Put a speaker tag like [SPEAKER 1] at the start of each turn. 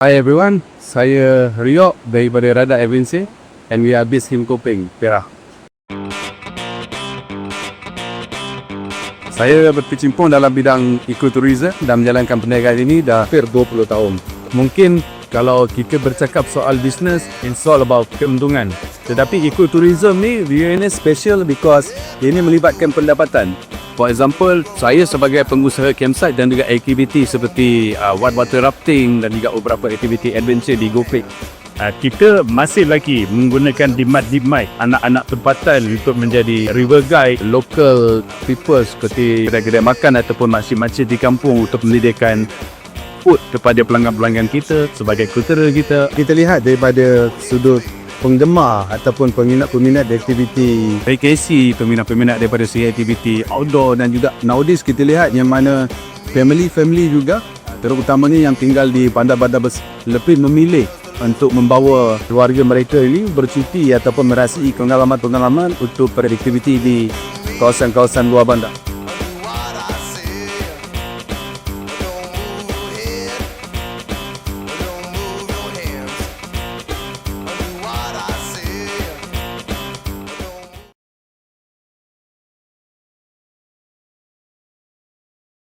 [SPEAKER 1] Hi everyone, saya Riok daripada Radar Agency and we are based in Kopeng, Perak. Saya berkecimpung dalam bidang ekoturism dan menjalankan perniagaan ini dah hampir 20 tahun. Mungkin kalau kita bercakap soal bisnes, it's all about keuntungan. Tetapi ekoturism ni really special because ini melibatkan pendapatan. For example, saya sebagai pengusaha campsite dan juga aktiviti seperti uh, whitewater rafting dan juga beberapa aktiviti adventure di Gopek.
[SPEAKER 2] Uh, kita masih lagi menggunakan dimat-dimat anak-anak tempatan untuk menjadi river guide
[SPEAKER 1] Local people seperti kedai-kedai makan ataupun makcik-makcik di kampung untuk menyediakan food kepada pelanggan-pelanggan kita sebagai kultura kita. Kita lihat daripada sudut penggemar ataupun peminat-peminat aktiviti vacation, peminat-peminat daripada segi aktiviti outdoor dan juga nowadays kita lihat yang mana family-family juga terutamanya yang tinggal di bandar-bandar besar lebih memilih untuk membawa keluarga mereka ini bercuti ataupun merasai pengalaman-pengalaman untuk beraktiviti di kawasan-kawasan luar bandar.